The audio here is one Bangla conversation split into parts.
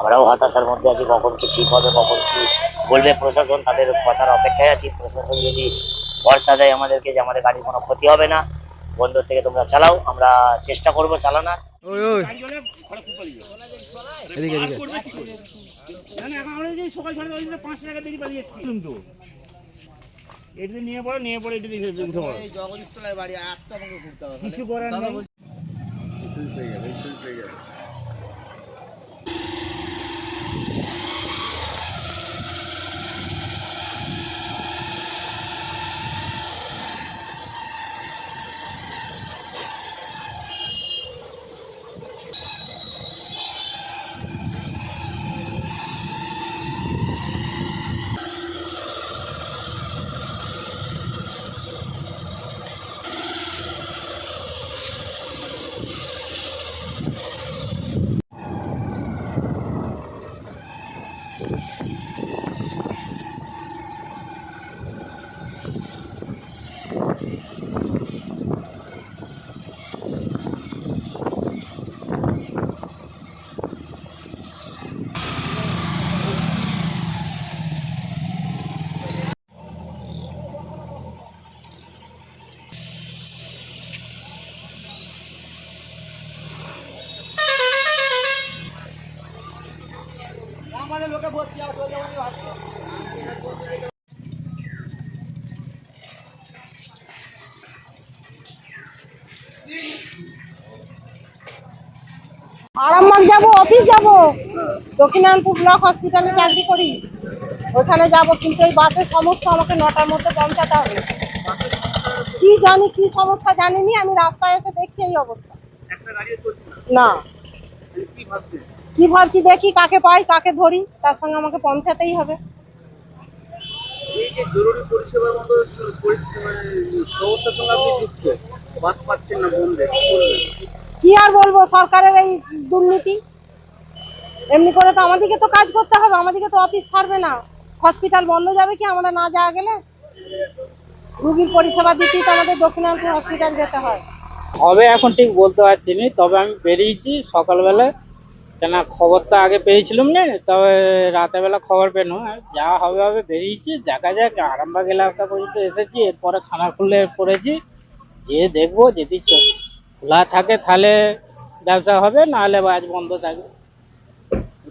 আমরাও হতাশার মধ্যে আছি কখন কি ঠিক হবে কখন কি বলবে প্রশাসন তাদের কথার অপেক্ষায় আছি। প্রশাসন যদি ভরসা দেয় আমাদেরকে যে আমাদের গাড়ির কোনো ক্ষতি হবে না বন্দর থেকে তোমরা চালাও আমরা চেষ্টা করব চালানোর। সকাল সাড়ে দশটা করার নেই আরামবাগ যাব অফিস যাব। দক্ষিণায়নপুর ব্লক হসপিটালে চাকরি করি। ওখানে যাব, কিন্তু এই বাসের সমস্যা আমাকে নটার মধ্যে পৌঁছাতে হবে। কি জানি, কি সমস্যা জানিনি, আমি রাস্তায় এসে দেখছি এই অবস্থা। না। কি ভাবছি? দেখি কাকে পাই কাকে ধরি তার সঙ্গে আমাকে পৌঁছাতেই হবে। মানে কি আর বলব সরকারের এই দুর্নীতি। এমনি করে তো আমাদেরকে তো কাজ করতে হবে আমাদেরকে তো অফিস ছাড়বে না। হসপিটাল বন্ধ যাবে কি আমরা না যাওয়া গেলে? রুগীর পরিষেবা দিতেই তো আমাদের দক্ষিণাঞ্চল হসপিটাল যেতে হয়। হবে এখন ঠিক বলতে পারছি না তবে আমি বেরিয়েছি সকালবেলা কেন খবর তো আগে পেয়েছিলাম না তবে রাতেরবেলা খবর পেন যা হবে হবে বেরিয়েছি দেখা যাক আরামবাগ এলাকা পর্যন্ত এসেছি এরপরে খানাকুলে পড়েছি যে দেখব যদি খোলা থাকে তাহলে ব্যবসা হবে নাহলে আজ বন্ধ থাকবে।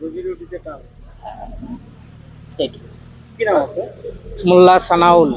রোজি রুটি যেটা আছে? মোল্লা সানাউল।